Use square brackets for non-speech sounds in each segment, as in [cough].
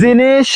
জিনিস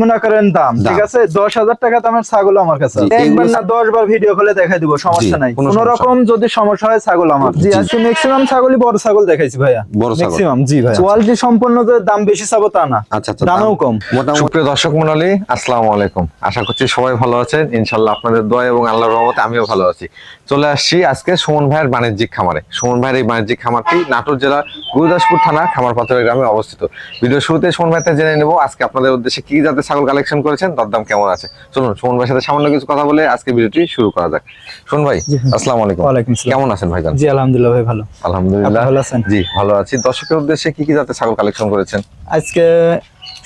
মনে করেন দাম। ঠিক আছে? দশ হাজার টাকা দামের ছাগল আমার কাছে একবার না দশ বার ভিডিও কলে দেখাই দিব সমস্যা নাই। কোন রকম যদি সমস্যা হয় ছাগল আমার জি। আজকে ম্যাক্সিমাম ছাগলই বড় ছাগল দেখাইছি ভাইয়া। ম্যাক্সিমাম জি ভাই কোয়ালিটি সম্পন্ন যে দাম বেশি চাবো তা না। আচ্ছা আচ্ছা দামেও দাম- কম। মোটামুটি সুপ্রিয় দর্শক মন্ডলী আসসালামু আলাইকুম। আশা করছি সবাই ভালো আছেন। ইনশাল্লাহ আপনাদের দোয়া এবং আল্লাহর রহমতে আমিও ভালো আছি। চলে আসছি আজকে সুমন ভাইয়ের বাণিজ্যিক খামারে। সুমন ভাইয়ের এই বাণিজ্যিক খামারটি নাটোর জেলার গুরুদাসপুর থানা খামার পাথরের গ্রামে অবস্থিত। ভিডিও শুরুতে সুমন ভাইতে জেনে নেব আজকে আপনাদের উদ্দেশ্যে কি জাতের ছাগল কালেকশন করেছেন? তার দাম কেমন আছে? শুনুন সুমন ভাইয়ের সাথে সামান্য কিছু কথা বলে আজকে ভিডিওটি শুরু করা যাক। সুমন ভাই আসসালাম আসসালামু আলাইকুম। ওয়ালাইকুম আসসালাম। কেমন আছেন ভাই জি আলহামদুলিল্লাহ ভাই ভালো। আলহামদুলিল্লাহ। ভালো আছেন? জি ভালো আছি। দর্শকের উদ্দেশ্যে কি কি জাতের ছাগল কালেকশন করেছেন? আজকে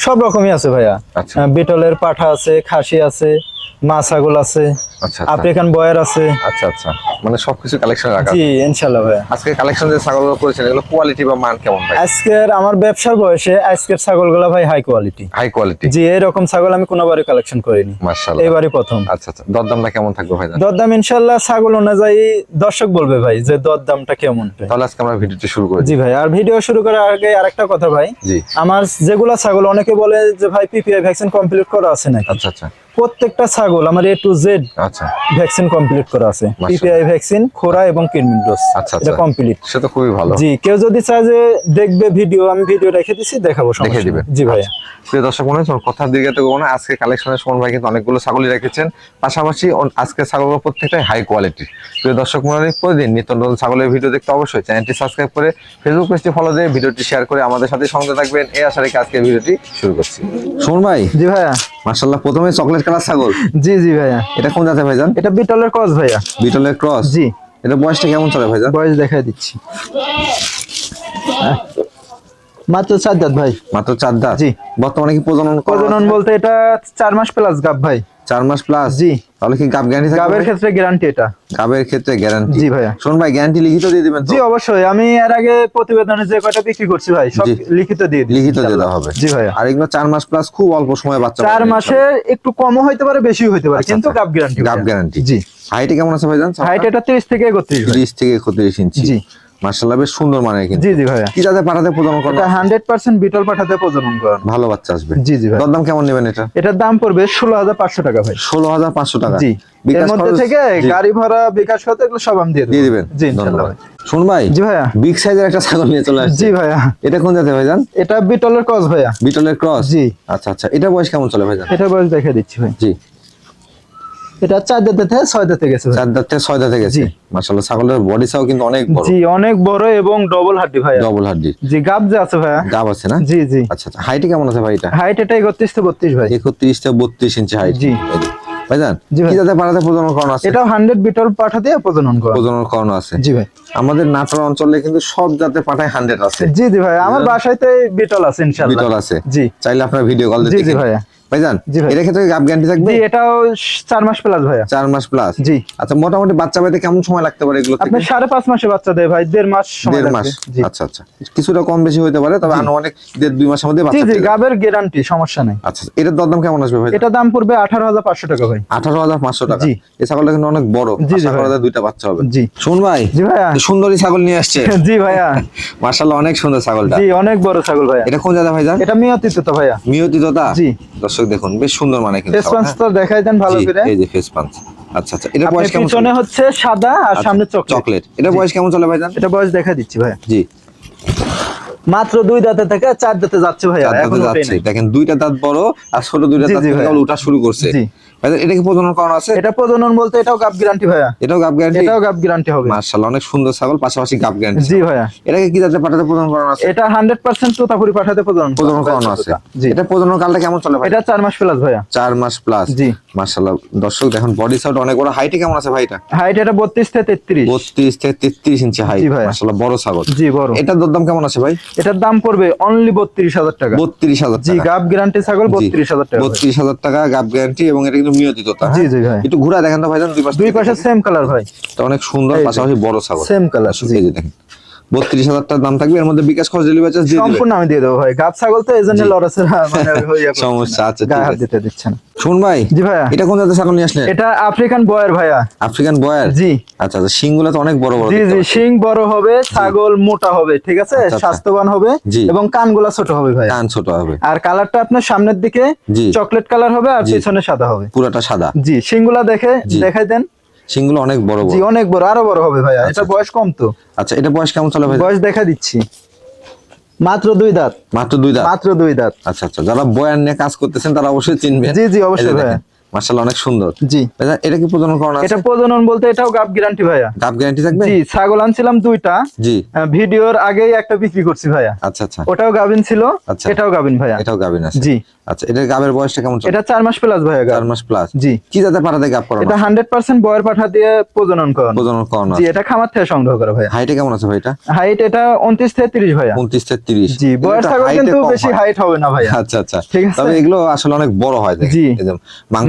সব রকমই আছে ভাইয়া। আচ্ছা। বিটলের পাঠা আছে খাসি আছে মা ছাগল আছে আচ্ছা আচ্ছা। আফ্রিকান বয়ার আছে। আচ্ছা আচ্ছা। মানে সবকিছু কালেকশন রাখা জি ইনশাল্লাহ ভাইয়া। আজকে কালেকশন যে ছাগলগুলো করেছেন এগুলো কোয়ালিটি বা মান কেমন ভাই আজকের আমার ব্যবসার বয়সে আজকের ছাগলগুলা ভাই হাই কোয়ালিটি হাই কোয়ালিটি জি এরকম ছাগল আমি কোনোবারই কালেকশন করিনি। এবারই প্রথম। আচ্ছা আচ্ছা। দরদামটা কেমন থাকবে ভাই দরদাম ইনশাল্লাহ ছাগল অনুযায়ী দর্শক বলবে ভাই যে দরদামটা কেমন তাহলে আজকে আমরা ভিডিওটি শুরু করি। জি ভাই আর ভিডিও শুরু করার আগে আরেকটা কথা ভাই। জি। আমার যেগুলা ছাগল অনেকে বলে যে ভাই পিপিআই ভ্যাকসিন কমপ্লিট করা আছে নাকি? আচ্ছা আচ্ছা। প্রত্যেকটা ছাগল আমার এ টু জেড আচ্ছা। ভ্যাকসিন কমপ্লিট করা আছে। পিপিআই ভ্যাকসিন খোরা এবং কিডনি ডোজ আচ্ছা, এটা আচ্ছা। কমপ্লিট সেটা খুবই ভালো। জি কেউ যদি চায় যে দেখবে ভিডিও আমি ভিডিও রেখে দিছি দেখাবো সমস্যা দেখে নেই। দিবেন জি ভাইয়া। প্রিয় দর্শক মনে হচ্ছে কথা দিকে তো না। আজকে কালেকশনের সময় ভাই কিন্তু অনেকগুলো ছাগলই রেখেছেন। পাশাপাশি আজকে ছাগলগুলো প্রত্যেকটাই হাই কোয়ালিটি প্রিয় দর্শক মনে প্রতিদিন নিত্য নতুন ছাগলের ভিডিও দেখতে অবশ্যই চ্যানেলটি সাবস্ক্রাইব করে ফেসবুক পেজটি ফলো দিয়ে ভিডিওটি শেয়ার করে আমাদের সাথে সঙ্গে থাকবেন। এই আশা রেখে আজকে ভিডিওটি শুরু করছি। সুমন ভাই জি ভাইয়া। মার্শাল্লাহ প্রথমে চকলেট কালার ছাগল। জি জি ভাইয়া। এটা কোন জাতের ভাইজান? এটা বিটলের ক্রস ভাইয়া। বিটলের ক্রস? জি। এটা বয়সটা কেমন চলে ভাইজান? বয়স দেখাই দিচ্ছি। মাত্র চার দাঁত ভাই। মাত্র চার দাঁত? জি। বর্তমানে কি প্রজনন প্রজনন বলতে এটা চার মাস প্লাস গাব ভাই। চার মাস প্লাস জি। তাহলে কি গাব গ্যারান্টি থাকবে গাবের ক্ষেত্রে গ্যারান্টি এটা। গাবের ক্ষেত্রে গ্যারান্টি জি ভাইয়া। শুনুন ভাই গ্যারান্টি লিখিত দিয়ে দিবেন জি অবশ্যই। আমি এর আগে প্রতিবেদনে যে কয়টা বিক্রি করছি ভাই সব লিখিত দিয়ে দিই লিখিত দিয়ে দেওয়া হবে। জি ভাইয়া। আর এগুলো চার মাস প্লাস খুব অল্প সময় বাচ্চা চার পাবে। মাসে একটু কমও হইতে পারে বেশিও হইতে পারে আচ্ছা, কিন্তু আচ্ছা। গাব গ্যারান্টি গাব গ্যারান্টি জি। হাইটে কেমন আছে ভাইজান হাইট এটা 30 থেকে 31 ভাই। ত্রিশ থেকে একত্রিশ ইঞ্চি। জি। বেশ সুন্দর মানে কিন্তু। জি জি ভাইয়া। কি যাতে পাঠাতে প্রজনন করা এটা 100% বিটল পাঠাতে প্রজনন ভালো বাচ্চা আসবে। জি জি ভাই দরদাম কেমন নেবেন এটা? এটার দাম পড়বে 16500 টাকা ভাই ষোলো হাজার পাঁচশো টাকা। জি। এর মধ্যে থেকে গাড়ি ভাড়া বিকাশ করতে এগুলো সব আমি দিয়ে দেব। দিয়ে দিবেন? জি ইনশাআল্লাহ। শুন ভাই জি ভাইয়া। বিগ সাইজের একটা ছাগল নিয়ে চলে আসছে। জি ভাইয়া। এটা কোন জাতের ভাইজান? এটা বিটলের কস ভাইয়া। বিটলের ক্রস? জি। আচ্ছা আচ্ছা। এটা বয়স কেমন চলে ভাইজান? এটা বয়স দেখে দিচ্ছি ভাই জি। এটা চার দাঁতে থেকে ছয় দাঁতে গেছে চার দাঁত থেকে ছয় দাঁতে গেছে। জি। ছাগলের বডি সাও কিন্তু অনেক বড়। জি অনেক বড় এবং ডবল হাড্ডি ভাইয়া। ডবল হাড্ডি। জি গাব যে আছে ভাইয়া। গাব আছে না? জি জি। আচ্ছা আচ্ছা হাইটে কেমন আছে ভাই এটা? হাইট এটা একত্রিশ থেকে বত্রিশ ভাই। একত্রিশ থেকে বত্রিশ ইঞ্চি হাইট জি। ভাইজান ভাই। কি যাতে পাড়াতে প্রজনন করানো আছে? এটাও হান্ড্রেড বিটল পাঠা দিয়ে প্রজনন করা। প্রজনন করানো আছে। জি ভাই। আমাদের নাটোর অঞ্চলে কিন্তু সব জাতের পাঠায় হান্ড্রেড আছে। জি জি ভাই আমার বাসাইতে বিটল আছে ইনশাআল্লাহ। বিটল আছে। জি। চাইলে আপনার ভিডিও কল জি দিতে জি ভাইয়া। ভাইজান জি ভাই। এর ক্ষেত্রে গাব গ্যারান্টি থাকবে? জি এটাও চার মাস প্লাস ভাইয়া। চার মাস প্লাস জি। আচ্ছা মোটামুটি বাচ্চা পাইতে কেমন সময় লাগতে পারে এগুলো থেকে? আপনি সাড়ে পাঁচ মাসে বাচ্চা দেয় ভাই দেড় মাস সময় দেড়। মাস। আচ্ছা আচ্ছা। কিছুটা কম বেশি হতে পারে তবে আনুমানিক দেড় দুই মাসের মধ্যে বাচ্চা জি যাবে। গাবের গ্যারান্টি সমস্যা নেই। আচ্ছা এটার দরদাম কেমন আসবে ভাই এটা দাম পড়বে আঠারো হাজার পাঁচশো টাকা ভাই। আঠারো হাজার পাঁচশো টাকা। জি। এই ছাগলটা কিন্তু অনেক বড়। জি, জি আশা করা। যায় দুইটা বাচ্চা হবে। জি। শুন ভাই জি ভাইয়া। সুন্দরী ছাগল নিয়ে আসছে। [laughs] জি ভাইয়া। [laughs] মার্শাল্লাহ অনেক সুন্দর ছাগলটা। জি অনেক বড় ছাগল ভাইয়া। এটা কোন জায়গা ভাইজান? এটা মিয়তিত তো ভাইয়া। মিয়তি তোতা জি। দর্শক দেখুন বেশ সুন্দর মানে কিন্তু ফেস? তো দেখাই দেন ভালো করে। এই যে ফেস পাঞ্চ আচ্ছা আচ্ছা এটা বয়স কেমন পিছনে হচ্ছে সাদা আর আচ্ছা, সামনে চকলেট এটা বয়স কেমন চলে ভাইজান? এটা বয়স দেখা দিচ্ছি ভাই। জি। মাত্র দুই দাঁতে থেকে চার দাঁতে যাচ্ছে ভাই এখন যাচ্ছে। দেখেন দুইটা দাঁত বড় আর ছোট দুইটা দাঁত থেকে ওটা উঠা শুরু করছে। জি। এটা কি প্রজনন করানো আছে? এটা প্রজনন বলতে এটাও গাব গ্যারান্টি ভাইয়া। এটাও গাব গ্যারান্টি এটাও গাব গ্যারান্টি হবে। মার্শাল্লাহ অনেক সুন্দর ছাগল পাশাপাশি গাব গ্যারান্টি জি ভাইয়া। এটাকে কি যাতে পাঠাতে প্রজনন করানো আছে? এটা হান্ড্রেড পার্সেন্ট তোতাপুরি পাঠাতে প্রজনন প্রজনন করানো আছে। জি। এটা প্রজনন কালটা কেমন চলে ভাই? এটা চার মাস প্লাস ভাইয়া। চার মাস প্লাস জি। মার্শাল্লাহ দর্শক দেখুন বডি সাউট অনেক বড়। হাইটে কেমন আছে ভাইটা হাইট এটা বত্রিশ থেকে তেত্রিশ। বত্রিশ থেকে তেত্রিশ ইঞ্চি হাইট জি ভাইয়া। মার্শাল্লাহ বড় ছাগল। জি বড়। এটার দরদাম কেমন আছে ভাই? এটার দাম পড়বে অনলি বত্রিশ হাজার টাকা। বত্রিশ হাজার জি টাকা। গাব গ্যারান্টি ছাগল বত্রিশ হাজার টাকা। ভাই। বত্রিশ হাজার টাকা গাব গ্যারান্টি এবং এটা কিন্তু জি জি ভাই। একটু ঘুরা দেখেন তো ভাইজান দুই পাশে দুই পাশে সেম কালার ভাই। তো অনেক সুন্দর পাশাপাশি বড় ছাগল। সেম কালার জি। দেখেন। বত্রিশ হাজার টাকার দাম থাকবে এর মধ্যে বিকাশ খরচ ডেলিভারি চার্জ সম্পূর্ণ আমি দিয়ে দেবো ভাই। গাব ছাগল তো এই জন্য লড়াচড়া মানে সমস্যা। আচ্ছা, গায়ে আছে। দিতে দিচ্ছে না। শুন ভাই জি ভাইয়া। এটা কোন জাতের ছাগল নিয়ে আসলেন? এটা আফ্রিকান বয়ের ভাইয়া। African Boer? জি। আচ্ছা আচ্ছা শিংগুলো তো অনেক বড় বড় জি জি শিং বড় হবে ছাগল মোটা হবে ঠিক আছে? আচ্ছা, আচ্ছা। স্বাস্থ্যবান হবে। এবং কানগুলা ছোট হবে ভাই কান ছোট হবে। আর কালারটা আপনার সামনের দিকে চকলেট কালার হবে আর। পিছনে সাদা হবে। পুরোটা সাদা। জি শিংগুলা দেখে। দেখাই দেন। শিংগুলো অনেক বড় জি বড় অনেক বড় আরও বড় হবে ভাইয়া। এটা বয়স কম তো। আচ্ছা এটা বয়স কেমন চলে ভাই বয়স দেখা দিচ্ছি। মাত্র দুই দাঁত। মাত্র দুই দাঁত? মাত্র দুই দাঁত। আচ্ছা আচ্ছা যারা বয়ার নিয়ে কাজ করতেছেন তারা অবশ্যই চিনবেন। জি জি অবশ্যই ভাইয়া। মার্শাল অনেক সুন্দর। জি। ভাইয়া, এটা কি প্রজনন করানো এটা প্রজনন বলতে এটাও গাব গ্যারান্টি ভাইয়া। গাপ গ্যারান্টি থাকবে? জি ছাগল আনছিলাম দুইটা। জি। ভিডিওর আগেই একটা বিক্রি করছি ভাইয়া। আচ্ছা আচ্ছা। ওটাও গাবিন ছিল আচ্ছা। এটাও গাবিন ভাইয়া। এটাও গাবিন আছে। জি। আচ্ছা এটা গাবের বয়সটা কেমন এটা চার মাস প্লাস ভাইয়া গাব। চার মাস প্লাস জি। কি জাতের পাঠাতে গাপ করানো? এটা হান্ড্রেড পার্সেন্ট বয়ের পাঠা দিয়ে প্রজনন করানো। প্রজনন করানো জি এটা খামার থেকে সংগ্রহ করা ভাইয়া। হাইটে কেমন আছে ভাই এটা? হাইট এটা উনত্রিশ থেকে তিরিশ ভাইয়া। উনত্রিশ থেকে তিরিশ। জি বয়ের ছাগল কিন্তু বেশি হাইট হবে না ভাইয়া। আচ্ছা আচ্ছা। তবে এগুলো আসলে অনেক বড় হয় দেখেন।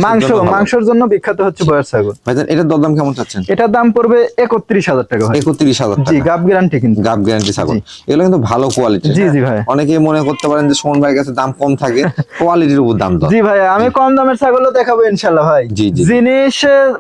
মাংস মাংসের জন্য বিখ্যাত হচ্ছে বয়ের ছাগল। ভাইজান এটার দরদাম কেমন চাচ্ছেন? এটার দাম পড়বে একত্রিশ হাজার টাকা ভাই একত্রিশ হাজার জি গাব গ্যারান্টি কিন্তু। গাব গ্যারান্টি ছাগল। এগুলো কিন্তু ভালো কোয়ালিটি জি, জি ভাই। অনেকেই মনে করতে পারেন যে সোন ভাইয়ের কাছে দাম কম থাকে। [laughs] কোয়ালিটির উপর দাম জি ভাই আমি কম দামের ছাগলও দেখাবো ইনশাল্লাহ ভাই। জি, জি। জিনিস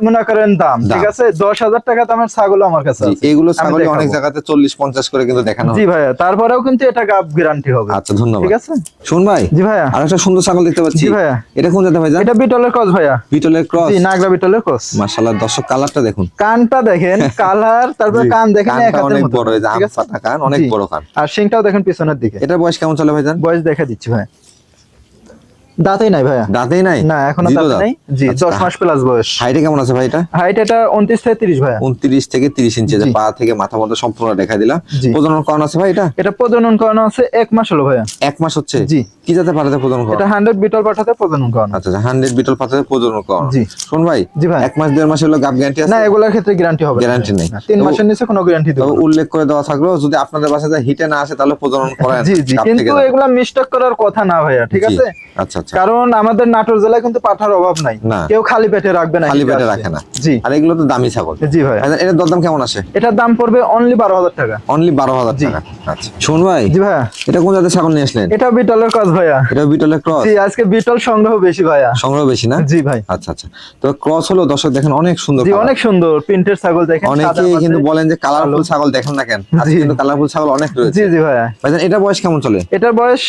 মনে করেন দাম। ঠিক আছে? দশ হাজার টাকা দামের ছাগল আমার কাছে এগুলো ছাগল অনেক জায়গাতে চল্লিশ পঞ্চাশ করে কিন্তু দেখানো জি। ভাইয়া তারপরেও কিন্তু এটা গাব গ্যারান্টি হবে। আচ্ছা ধন্যবাদ। ঠিক আছে? শুন ভাই জি ভাইয়া। আর একটা সুন্দর ছাগল দেখতে পাচ্ছি। জি ভাইয়া। এটা কোন জাতের ভাই এটা বিটলের ক্রস ভাইয়া। বিটলের ক্রস জি নাগরা বিটলের ক্রস মাশাআল্লাহ দর্শক কালারটা দেখুন। কানটা দেখেন [laughs] কালার তারপর কান দেখেন এক অনেক। বড় এই যে আম? পাতা কান অনেক বড় কান। আর শিংটাও দেখেন পিছনের দিকে। এটা বয়স কেমন চলে ভাইজান বয়স দেখা দিচ্ছি ভাই। দাঁতেই নাই ভাইয়া। দাঁতেই নাই? না এখনও দাঁত? নাই। জি আচ্ছা, দশ মাস প্লাস বয়স। হাইটে কেমন আছে ভাই এটা? হাইট এটা উনত্রিশ থেকে তিরিশ ভাইয়া। উনত্রিশ থেকে তিরিশ ইঞ্চি পা থেকে মাথা মতো সম্পূর্ণ দেখা দিলাম প্রজনন করানো আছে ভাই এটা? এটা প্রজনন করানো আছে এক মাস হলো ভাইয়া। এক মাস হচ্ছে? জি। কি জাতে পাঠাতে প্রজনন করা এটা হান্ড্রেড বিটল পাঠাতে প্রজনন আচ্ছা আচ্ছা হান্ড্রেড বিটল পাঠাতে প্রজনন জি। শোন ভাই জি ভাই। এক মাস দেড় মাস হলো গাপ গ্যারান্টি আছে? না এগুলোর ক্ষেত্রে গ্যারান্টি হবে। Guarantee নেই। তিন মাসের নিচে কোনো গ্যারান্টি দেবো উল্লেখ করে দেওয়া থাকল যদি আপনাদের বাসায় হিটে না আসে তাহলে প্রজনন করেন জি জি। কিন্তু এগুলা মিস্টেক করার কথা না ভাইয়া ঠিক আছে? আচ্ছা আচ্ছা। কারণ আমাদের নাটোর জেলায় কিন্তু পাঠার অভাব নাই। কেউ খালি পেটে রাখবে না খালি পেটে রাখে না। জি। আর এগুলো তো দামি ছাগল। জি ভাই। আচ্ছা, এটার দরদাম কেমন আসে? এটার দাম পড়বে অনলি বারো হাজার টাকা। অনলি বারো হাজার। টাকা। আচ্ছা। শোন ভাই জি ভাইয়া। এটা কোন জাতের ছাগল নিয়ে আসলেন? এটা বিটলের কাজ ভাইয়া। এটা বিটলের ক্রস? জি আজকে বিটল সংগ্রহ বেশি ভাইয়া। সংগ্রহ বেশি না? জি ভাই। আচ্ছা আচ্ছা। তো ক্রস হলো দর্শক দেখেন অনেক সুন্দর জি অনেক সুন্দর। প্রিন্টের ছাগল দেখেন অনেকেই কিন্তু বলেন যে কালারফুল ছাগল দেখেন না কেন। কিন্তু কালারফুল ছাগল অনেক রয়েছে। জি জি ভাইয়া। ভাইজান এটা বয়স কেমন চলে? এটার বয়স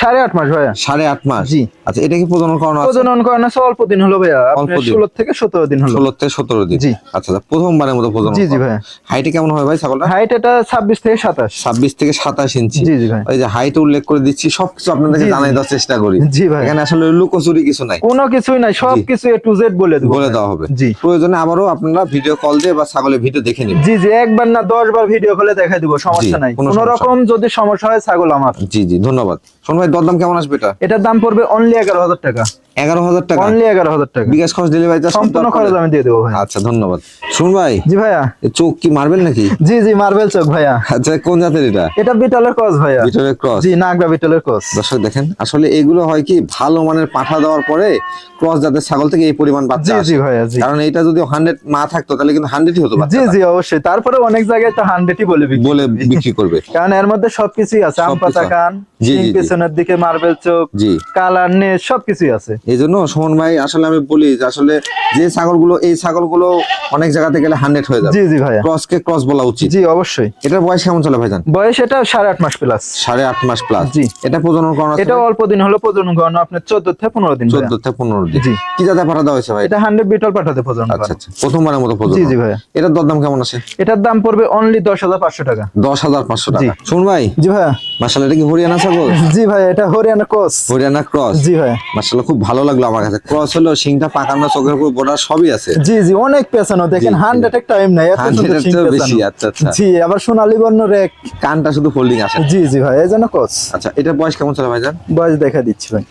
সাড়ে আট মাস ভাইয়া। সাড়ে আট মাস। জি। আচ্ছা এটা কি প্রজনন আছে? প্রজনন করানো আছে অল্প দিন হলো ভাইয়া। আপনার দিন। ষোলো থেকে সতেরো দিন হলো। ষোলো থেকে সতেরো দিন। জি। আচ্ছা আচ্ছা প্রথমবারের মতো প্রজনন জি, জি। ভাইয়া। হাইটে কেমন হয় ভাই ছাগলটা? হাইট এটা ছাব্বিশ থেকে সাতাশ। ছাব্বিশ থেকে সাতাশ ইঞ্চি। জি, জি ভাই। ওই যে হাইট উল্লেখ করে দিচ্ছি সবকিছু আপনাদেরকে। জানাই দেওয়ার চেষ্টা করি। জি ভাই। এখানে আসলে লুকোচুরি কিছু নাই। কোনো কিছুই নাই সব কিছু এ টু জেড বলে দেবো। বলে দেওয়া হবে। জি। প্রয়োজনে আবারও আপনারা ভিডিও কল দিয়ে বা ছাগলের ভিডিও দেখে নিন জি জি একবার না দশ বার ভিডিও কলে দেখাই দিব সমস্যা নাই। কোন রকম যদি সমস্যা হয় ছাগল আমার। জি জি ধন্যবাদ। শোন ভাই দরদাম কেমন আসবে এটা? এটার দাম পড়বে অনলি এগারো হাজার টাকা। এগারো হাজার টাকা? অনলি এগারো হাজার টাকা। বিকাশ খরচ ডেলিভারি সম্পূর্ণ খরচ আমি দিয়ে দেবো ভাই। আচ্ছা ধন্যবাদ। শুন ভাই জি ভাইয়া। চোখ কি মারবেন নাকি? জি জি মার্বেল চোখ ভাইয়া। আচ্ছা কোন জাতের এটা? এটা বিটলের কস ভাইয়া। ভিতরে ক্রস? জি নাগরা বিটলের কস দর্শক দেখেন আসলে এগুলো হয় কি ভালো মানের পাঠা দেওয়ার পরে ক্রস জাতের ছাগল থেকে এই পরিমাণ বাচ্চা জি জি ভাইয়া জি। কারণ এটা যদি হান্ড্রেড মা থাকতো তাহলে কিন্তু হান্ড্রেডই হতো জি জি অবশ্যই। তারপরে অনেক জায়গায় তো হান্ড্রেডই বলে বিক্রি বলে বিক্রি করবে। কারণ এর মধ্যে সবকিছুই আছে। আম পাতা কান জি। পেছনের দিকে মার্বেল চোখ জি। কালার নে সবকিছুই আছে। এই জন্য সুমন ভাই আসলে আমি বলি যে আসলে যে ছাগলগুলো এই ছাগলগুলো অনেক জায়গাতে গেলে হান্ড্রেড হয়ে যাবে। জি জি ভাইয়া। ক্রস কে ক্রস বলা উচিত। জি অবশ্যই। এটার বয়স কেমন চলে ভাইজান? বয়স এটা সাড়ে আট মাস প্লাস সাড়ে আট মাস প্লাস জি। এটা প্রজনন করানো এটা অল্প দিন হলো প্রজনন করানো আপনার চোদ্দ থেকে পনেরো দিন চোদ্দ থেকে পনেরো দিন। জি। কি জাতে পাঠা দেওয়া হয়েছে ভাই? এটা হান্ড্রেড বিটল পাঠাতে প্রজনন আচ্ছা আচ্ছা। প্রথমবারের মতো প্রজনন। জি, জি ভাইয়া। এটার দরদাম কেমন আছে? এটার দাম পড়বে অনলি দশ হাজার পাঁচশো টাকা। দশ হাজার পাঁচশো। টাকা। শুন ভাই। জি ভাইয়া। মাসাল এটা কি হরিয়ানা ছাগল? [laughs] জি ভাই এটা হরিয়ানা ক্রস হরিয়ানা ক্রস জি ভাই মাসাল খুব ভালো লাগল আমার কাছে। ক্রস হলো সিংটা পাকানো চোখের উপর বর্ডার সবই আছে। জি জি অনেক পেছানো। দেখেন। হান্ড্রেড এক টাইম নাই এত সুন্দর 100 এর শিং চেয়েও পেছানো। বেশি, আচ্ছা, আচ্ছা। জি আবার সোনালী বর্ণ রেক কানটা শুধু ফোল্ডিং আছে জি জি ভাই এই জন্য কোচ। আচ্ছা এটার বয়স কেমন চলে ভাইজান? বয়স দেখা দিচ্ছি ভাই।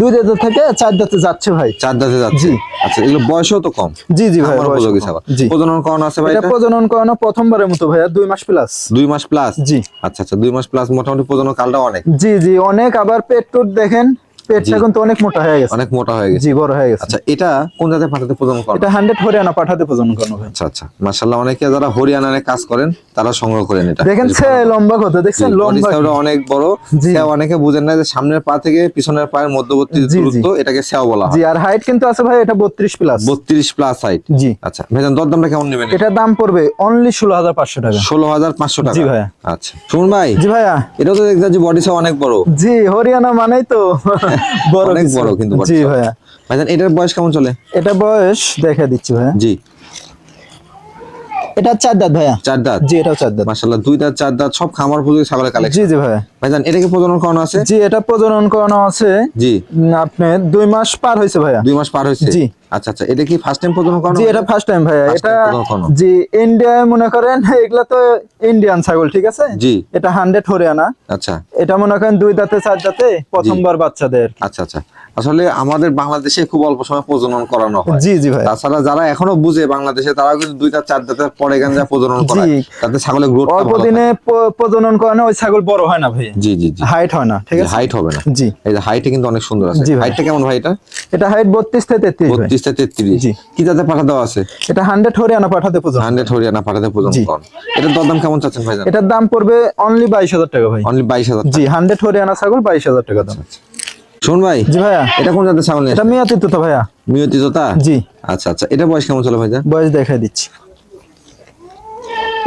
দুই দাঁত থেকে চার দাঁতে যাচ্ছে ভাই। চার দাঁতে যাচ্ছে। আচ্ছা এগুলো বয়সও তো কম। জি জি ভাই উপযোগী প্রজনন করানো আছে ভাই এটা এটা? প্রজনন করানো প্রথমবারের মতো ভাইয়া দুই মাস প্লাস দুই মাস প্লাস জি। আচ্ছা আচ্ছা দুই মাস প্লাস মোটামুটি প্রজনন কালটা অনেক। জি জি অনেক। আবার পেট টুট দেখেন পেটটা কিন্তু অনেক মোটা হয়ে গেছে। অনেক মোটা হয়ে গেছে। জি বড় হয়ে গেছে। আচ্ছা এটা কোন জাতের পাঠাতে প্রজনন এটা হান্ড্রেড হরিয়ানা পাঠাতে প্রজনন আচ্ছা আচ্ছা। মাশাআল্লাহ অনেকে যারা হরিয়ানায় কাজ করেন তারা সংগ্রহ করেন এটা। দেখেন সে লম্বা কত দেখছেন লম্বা অনেক বড়। সেও অনেকে বুঝেন না যে সামনের পা থেকে পিছনের পায়ের মধ্যবর্তী। দূরত্ব এটাকে সেও বলা জি আর হাইট কিন্তু আছে ভাই এটা বত্রিশ প্লাস বত্রিশ প্লাস হাইট জি। আচ্ছা ভাইজান দরদামটা কেমন নেবেন? এটার দাম পড়বে অনলি ষোলো হাজার পাঁচশো টাকা। ষোলো হাজার পাঁচশো টাকা। জি ভাইয়া। আচ্ছা। শুনুন ভাই জি ভাইয়া। এটা তো দেখতে বডি অনেক বড়। জি হরিয়ানা মানেই তো। [laughs] বড় অনেক বড় কিন্তু জি ভাইয়া। ভাইজান এটার বয়স কেমন চলে? এটা বয়স দেখা দিচ্ছি ভাইয়া। জি। এটা চার দাঁত ভাইয়া। চার দাঁত? জি এটাও চার দাঁত। মাশাআল্লাহ দুই দাঁত চার দাঁত সব খামার উপযোগী ছাগলের কালেকশন। জি জি ভাইয়া। ভাইজান এটাকে প্রজনন করানো আছে? জি এটা প্রজনন করানো আছে। জি। আপনি আপনার দুই মাস পার হয়েছে ভাইয়া। দুই মাস পার হয়েছে? জি। আচ্ছা আচ্ছা এটা কি ফার্স্ট টাইম প্রজনন করানো জি এটা ফার্স্ট টাইম এটা জি মনে করেন [laughs] এগুলা তো ইন্ডিয়ান ছাগল ঠিক আছে? জি। এটা 100 হরিয়ানা। আচ্ছা। এটা মনে করেন দুই দাঁতে চার দাঁতে প্রথমবার আচ্ছা আচ্ছা। আসলে আমাদের বাংলাদেশে খুব অল্প সময় প্রজনন করানো হয়। জি জি ভাই তাছাড়া যারা এখনও বুঝে বাংলাদেশে তারা কিন্তু দুই দাঁত চার দাঁতের পরে গাঞ্জা প্রজনন করে তাতে ছাগলের গ্রোথ অল্প দিনে প্রজনন করানো ওই ছাগল বড় হয় না ভাই জি জি জি। হাইট হয় না ঠিক আছে? হাইট হবে না। জি। এই যে হাইটে কিন্তু অনেক সুন্দর আছে। হাইটটা কেমন ভাই এটা? এটা হাইট 32 থেকে 33 কেমন এটার দাম পড়বে অনলি বাইশ হাজার টাকা ভাই। বাইশ হাজার জি হরিয়ানা ছাগল বাইশ হাজার টাকা দাম। আচ্ছা, আচ্ছা। ভাই জি ভাইয়া। এটা কোন জাতের ছাগল এটা ভাইয়া। জি। আচ্ছা আচ্ছা। এটা বয়স কেমন চলে ভাইয়া বয়স দেখাই দিচ্ছি।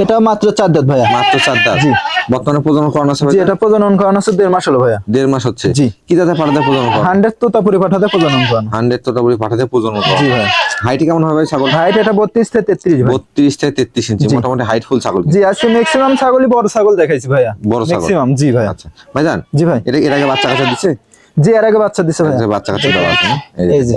এটা মাত্র চার দাঁত ভাইয়া। মাত্র চার দাঁত। জি। বর্তমানে প্রজনন করানো আছে জি এটা প্রজনন করানো আছে দেড় মাস হলো ভাইয়া। দেড় মাস হচ্ছে? জি। কি জাতের পাঠাতে প্রজনন করানো? হান্ড্রেড তোতাপুরি পাঠাতে প্রজনন করানো। হান্ড্রেড তোটাপুরি পাঠাতে প্রজনন করানো। জি ভাই হাইট কেমন হবে ভাই ছাগল? হাইট এটা বত্রিশ থেকে তেত্রিশ ভাই বত্রিশ থেকে তেত্রিশ ইঞ্চি। মোটামুটি হাইট ফুল ছাগল জি আজকে ম্যাক্সিমাম ছাগলই বড় ছাগল দেখাইছি ভাইয়া। বড় ছাগল। ম্যাক্সিমাম জি ভাইয়া। আচ্ছা। ভাইজান জি ভাই। এটা এর আগে বাচ্চা কাচ্চা দিচ্ছে জি এর আগে বাচ্চা দিছে ভাই বাচ্চা কাচ্চা দেওয়া আছে এই যে।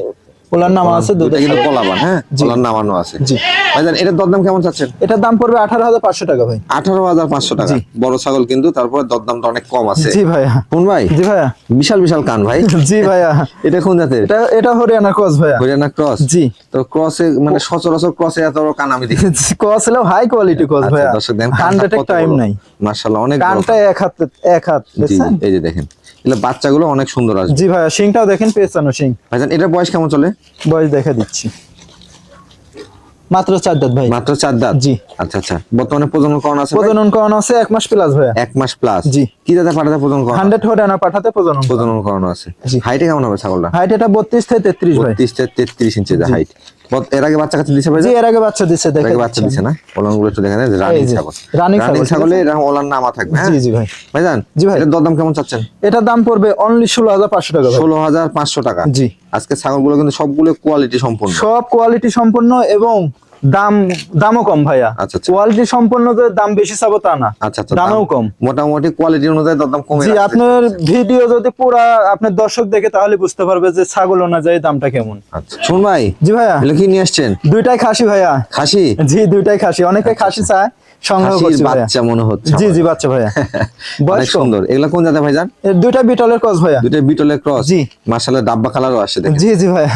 এই ওলার নাম আছে দুধটা কিন্তু কলাবান হ্যাঁ? জি। নামানো আছে। জি। ভাইজান এটার দরদাম কেমন চাচ্ছেন? এটার দাম পড়বে আঠারো হাজার পাঁচশো টাকা ভাই। আঠারো হাজার পাঁচশো টাকা। বড় ছাগল কিন্তু তারপরে দরদামটা অনেক কম আছে। জি ভাইয়া। কোন ভাই? জি ভাইয়া। বিশাল বিশাল কান ভাই। [laughs] জি ভাইয়া। এটা কোন জাতের? এটা এটা হরিয়ানা ক্রস ভাইয়া। হরিয়ানা ক্রস? জি। তো ক্রসে মানে সচরাচর ক্রসে এত বড় কান আমি দেখি ক্রস হলো হাই কোয়ালিটি ক্রস আচ্ছা, ভাইয়া। দর্শক দেখেন টাইম নাই। অনেক কানটা এক হাত এক হাত? এই যে দেখেন। এগুলো বাচ্চাগুলো অনেক সুন্দর আসবে। জি ভাইয়া শিংটাও দেখেন পেছানো শিং। ভাইজান এটার বয়স কেমন চলে? বয়স দেখা দিচ্ছি। মাত্র চার দাঁত ভাই। মাত্র চার দাঁত? জি। আচ্ছা আচ্ছা। বর্তমানে প্রজনন করানো আছে প্রজনন করানো আছে এক মাস প্লাস ভাইয়া। এক মাস প্লাস জি। কি দাদা পাঠাতে প্রজনন করানো হান্ড্রেড হরিয়ানা পাঠাতে প্রজনন প্রজনন করানো আছে। হাইটে কেমন হবে ছাগলটা? হাইট এটা বত্রিশ থেকে তেত্রিশ ভাই। বত্রিশ থেকে তেত্রিশ ইঞ্চি জি। হাইট এর আগে বাচ্চা কাছে দিছে ভাই এর আগে বাচ্চা দিছে দেখেন। আগে বাচ্চা দিছে না? ওলানগুলো একটু দেখেন রানিং ছাগল। রানিং ছাগল, ওলান নামা থাকবে হ্যাঁ? জি জি ভাই। ভাইজান জি ভাই। এর দরদাম কেমন চাচ্ছেন? এটার দাম পড়বে অনলি ষোলো হাজার পাঁচশো টাকা ভাই। ষোলো হাজার পাঁচশো টাকা। জি। আজকে ছাগলগুলো কিন্তু সবগুলো কোয়ালিটি সম্পূর্ণ। সব কোয়ালিটি সম্পূর্ণ এবং দাম দামও কম ভাইয়া। আচ্ছা, আচ্ছা। কোয়ালিটি সম্পন্ন যে দাম বেশি চাবো তা না। আচ্ছা আচ্ছা দামেও দাম- কম। মোটামুটি কোয়ালিটি অনুযায়ী দরদাম কমে জি আপনার ভিডিও যদি পুরা আপনার দর্শক দেখে তাহলে বুঝতে পারবে যে ছাগল অনুযায়ী দামটা কেমন। আচ্ছা শুন ভাই জি ভাইয়া। এগুলো কি নিয়ে আসছেন? দুইটাই খাসি ভাইয়া। খাসি? জি দুইটাই খাসি। অনেকে খাসি চায় সংগ্রহ বাচ্চা মনে হচ্ছে জি জি বাচ্চা ভাইয়া। [laughs] বয়স সুন্দর। এগুলা কোন জাতের ভাইজান দুইটা বিটলের ক্রস ভাইয়া। দুটো বিটলের ক্রস জি। মার্শাল্লাহ ডাব্বা কালারও আসে দেখেন জি জি ভাইয়া।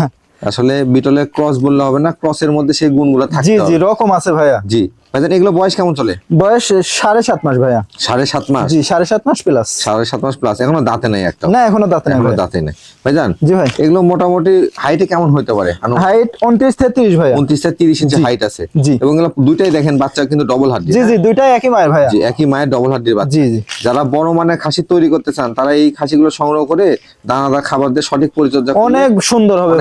আসলে বিটলের ক্রস বললে হবে না ক্রসের মধ্যে সেই গুণগুলো জি থাকতে জি রকম আছে ভাইয়া। জি। ভাইজান এগুলো বয়স কেমন চলে? বয়স সাড়ে সাত মাস ভাইয়া। সাড়ে সাত মাস? জি সাড়ে সাত মাস প্লাস সাড়ে সাত মাস প্লাস এখনও দাঁতে নেই একটা? না এখনও দাঁত নেই দাঁতে নেই। ভাইজান জি ভাই। এগুলো মোটামুটি হাইটে কেমন হতে পারে? হাইট উনত্রিশ থেকে তিরিশ ভাইয়া। উনত্রিশ থেকে তিরিশ ইঞ্চি হাইট আছে। জি। এবং এগুলো দুইটাই দেখেন বাচ্চা কিন্তু ডবল হাড্ডি জি জি দুইটাই একই মায়ের ভাই জি একই মায়ের ডবল হাড্ডির বাচ্চা। জি জি। যারা বড় মানের খাসি তৈরি করতে চান তারা এই খাসিগুলো সংগ্রহ করে দানাদার খাবার দিয়ে সঠিক পরিচর্যা অনেক সুন্দর হবে।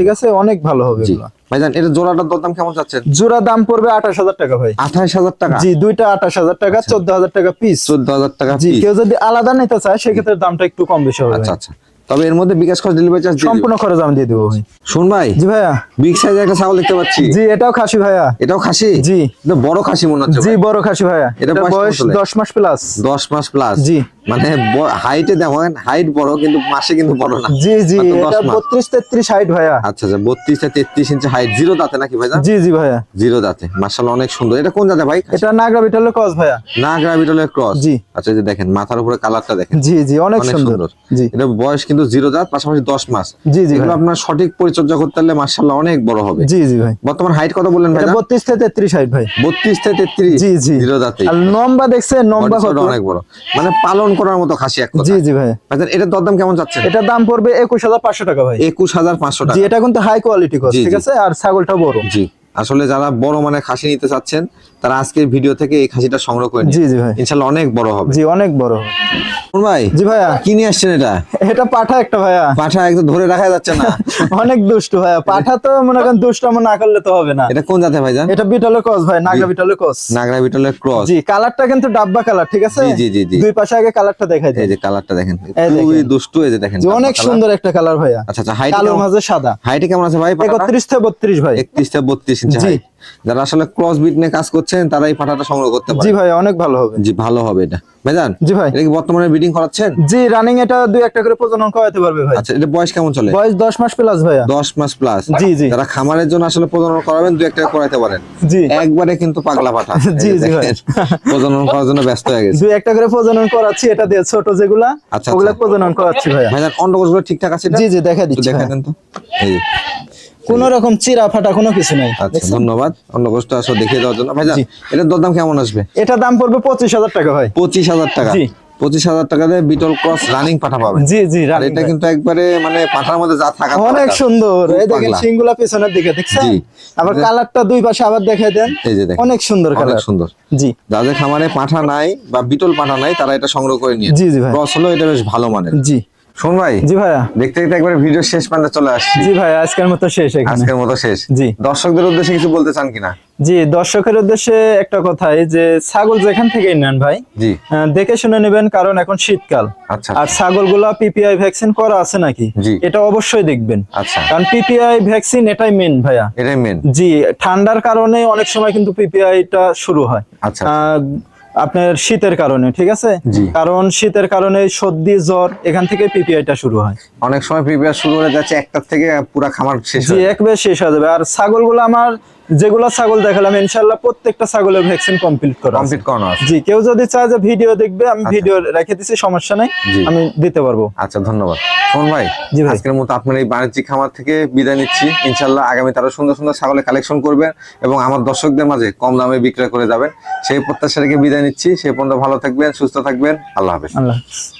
ঠিক আছে? অনেক ভালো হবে। ভাইজান এটা জোড়াটার দরদাম কেমন চাচ্ছেন? জোড়া দাম পড়বে আঠাশ হাজার টাকা ভাই। আঠাইশ হাজার টাকা? জি দুইটা আঠাশ হাজার টাকা চোদ্দ হাজার টাকা পিস চোদ্দ হাজার টাকা জি কেউ যদি আলাদা নিতে চায় সেক্ষেত্রে দামটা একটু কম বেশি হবে আচ্ছা আচ্ছা। তবে এর মধ্যে বিকাশ খরচ ডেলিভারি চার্জ সম্পূর্ণ খরচ আমি দিয়ে দেবো শুন ভাই জি ভাইয়া। বিগ সাইজের একটা ছাগল দেখতে পাচ্ছি। জি এটাও খাসি ভাইয়া। এটাও খাসি? জি। বড় খাসি মনে হচ্ছে জি বড় খাসি ভাইয়া। এটা বয়স বয়স কত চলে? দশ মাস প্লাস দশ মাস প্লাস জি। মানে হাইটে দেখেন হাইট বড় কিন্তু মাসে কিন্তু বড় না। জি জি এটা মাস। বত্রিশ তেত্রিশ হাইট ভাইয়া। আচ্ছা আচ্ছা বত্রিশ থেকে তেত্রিশ ইঞ্চি হাইট জিরো দাঁতে নাকি ভাই জি জি ভাইয়া। জিরো দাঁতে। মার্শাল অনেক সুন্দর। এটা কোন জাতে ভাই? এটা নাগরা বিটলের ক্রস ভাইয়া। না গ্রাভিটলের ক্রস জি। আচ্ছা যে দেখেন মাথার উপরে কালারটা দেখেন। জি জি অনেক সুন্দর। জি। এটা বয়স কিন্তু জিরো দাঁত পাশাপাশি দশ মাস। জি জি এগুলো আপনার সঠিক পরিচর্যা করতে পারলে মার্শাল্লাহ অনেক বড় হবে। জি জি ভাই। বর্তমান হাইট কত বললেন ভাই এটা বত্রিশ থেকে তেত্রিশ হাইট ভাই। বত্রিশ থেকে তেত্রিশ জি জি। জিরো দাঁতে আর লম্বা দেখছে লম্বা Body কত অনেক বড়। মানে পালন করার মতো খাসি এক জি জি ভাই। ভাইজান এটার দরদাম কেমন যাচ্ছে? এটার দাম পড়বে একুশ হাজার পাঁচশো টাকা ভাই। একুশ হাজার পাঁচশো জি টাকা এটা কিন্তু হাই কোয়ালিটি ঠিক আছে? আর ছাগলটা বড়। জি। আসলে যারা বড় মানে খাসি নিতে চাচ্ছেন তারা আজকের ভিডিও থেকে এই খাসিটা সংগ্রহ করে জি জি ভাই। ইনশাল্লাহ অনেক বড় হবে। জি অনেক বড়। কোন ভাই জি ভাইয়া। কি নিয়ে আসছেন এটা? এটা পাঠা একটা ভাইয়া। পাঠা একদম ধরে রাখা যাচ্ছে না। [laughs] অনেক দুষ্ট ভাইয়া। পাঠা তো মনে করেন দুষ্টামো না করলে তো হবে না। এটা কোন জাতে ভাইজান? এটা বিটলের ক্রস ভাই নাগরা বিটলের ক্রস। নাগরা বিটলের ক্রস। জি কালারটা কিন্তু ডাব্বা কালার ঠিক আছে? জি, জি, জি। দুই পাশে আগে কালারটা দেখাই এই যে কালারটা দেখেন। খুবই। দুষ্টু এই যে দেখেন অনেক সুন্দর একটা কালার ভাইয়া। আচ্ছা আচ্ছা হাইট কালোর মাঝে সাদা। হাইটে কেমন আছে ভাই পাঠাটা? একত্রিশ থেকে বত্রিশ ভাই। একত্রিশ থেকে বত্রিশ ইঞ্চি জি। যারা আসলে ক্রস বিট নিয়ে কাজ করছেন তারা এই পাঠাটা সংগ্রহ করতে পারে। জি ভাই অনেক ভালো হবে। জি ভালো হবে এটা। ভাইজান জি ভাই। এটা কি বর্তমানে বিডিং করাচ্ছেন? জি রানিং এটা দুই একটা করে প্রজনন করাতে পারবে ভাই। আচ্ছা এটা বয়স কেমন চলে? বয়স দশ মাস প্লাস ভাইয়া। দশ মাস প্লাস জি, জি। যারা খামারের জন্য আসলে প্রজনন করাবেন দুই একটা করাতে পারেন। জি। একবারে কিন্তু পাগলা পাঠা। [laughs] জি, জি ভাই। প্রজনন করার জন্য ব্যস্ত হয়ে গেছে। দুই একটা করে প্রজনন করাচ্ছি এটা দিয়ে ছোট যেগুলা আচ্ছা, ওগুলা আচ্ছা। প্রজনন করাচ্ছি ভাইয়া। ভাইজান অন্ডকোষগুলো ঠিকঠাক আছে জি জি দেখা দিচ্ছি দেখা দেন তো। এই। কোন রকম চিরা ফাটা কোনো কিছু নাই। আচ্ছা? ধন্যবাদ। অন্ডকোষটা আসলে দেখিয়ে দেওয়ার জন্য। ভাইজান। এটার দরদাম কেমন আসবে? এটা দাম পড়বে পঁচিশ হাজার টাকা ভাই। পঁচিশ হাজার টাকা। পঁচিশ হাজার টাকা দিয়ে বিটল ক্রস রানিং পাঠা পাবেন। জি জি এটা কিন্তু একবারে মানে পাঠার মধ্যে যা থাকা অনেক সুন্দর। এই দেখেন। সিংগুলা পেছনের দিকে দেখছেন? আবার কালারটা দুই পাশে আবার দেখাই দেন। এই যে দেখেন। অনেক সুন্দর অনেক কালার। সুন্দর। জি। যাদের খামারে পাঠা নাই বা বিটল পাঠা নাই তারা এটা সংগ্রহ করে নিয়ে জি, জি ভাই। ক্রস হলো এটা বেশ ভালো মানের। জি। শোন ভাই জি ভাইয়া। দেখতে দেখতে একবারে ভিডিও শেষ প্রান্তে চলে আসছি। জি ভাই আজকের মতো শেষ এখানে। আজকের মতো শেষ। জি। দর্শকদের উদ্দেশ্যে কিছু বলতে চান কিনা? জি দর্শকের উদ্দেশ্যে একটা কথাই যে ছাগল যেখান থেকেই নেন ভাই। জি। দেখে শুনে নেবেন কারণ এখন শীতকাল। আচ্ছা। আর ছাগলগুলা পিপিআই ভ্যাকসিন করা আছে নাকি? জি। এটা অবশ্যই দেখবেন। আচ্ছা। কারণ পিপিআই ভ্যাকসিন এটাই মেন ভাইয়া। এটাই মেন জি ঠান্ডার কারণে অনেক সময় কিন্তু পিপিআইটা শুরু হয়। আচ্ছা। আপনার শীতের কারণে ঠিক আছে? কারণ শীতের কারণে সর্দি জ্বর এখান থেকে পিপিআইটা শুরু হয়। অনেক সময় পিপিআই শুরু হয়ে যাচ্ছে একটার থেকে পুরো খামার শেষ হয়ে। একবার শেষ হয়ে যাবে। আর ছাগলগুলো আমার যেগুলা ছাগল দেখালাম ইনশাল্লাহ প্রত্যেকটা ছাগলের ভ্যাকসিন কমপ্লিট করা কমপ্লিট করানো আছে। জি কেউ যদি চায় যে ভিডিও দেখবে আমি ভিডিও রেখে দিচ্ছি সমস্যা নাই আমি দিতে পারব। আচ্ছা ধন্যবাদ। শোন ভাই জি ভাই। আজকের মতো আপনার এই বাণিজ্যিক খামার থেকে বিদায় নিচ্ছি। ইনশাল্লাহ আগামী তারা সুন্দর সুন্দর ছাগলের কালেকশন করবেন এবং আমার দর্শকদের মাঝে কম দামে বিক্রয় করে যাবেন। সেই প্রত্যাশা রেখে বিদায় নিচ্ছি। সেই পর্যন্ত ভালো থাকবেন সুস্থ থাকবেন। আল্লাহ হাফেজ। আল্লাহ হাফেজ।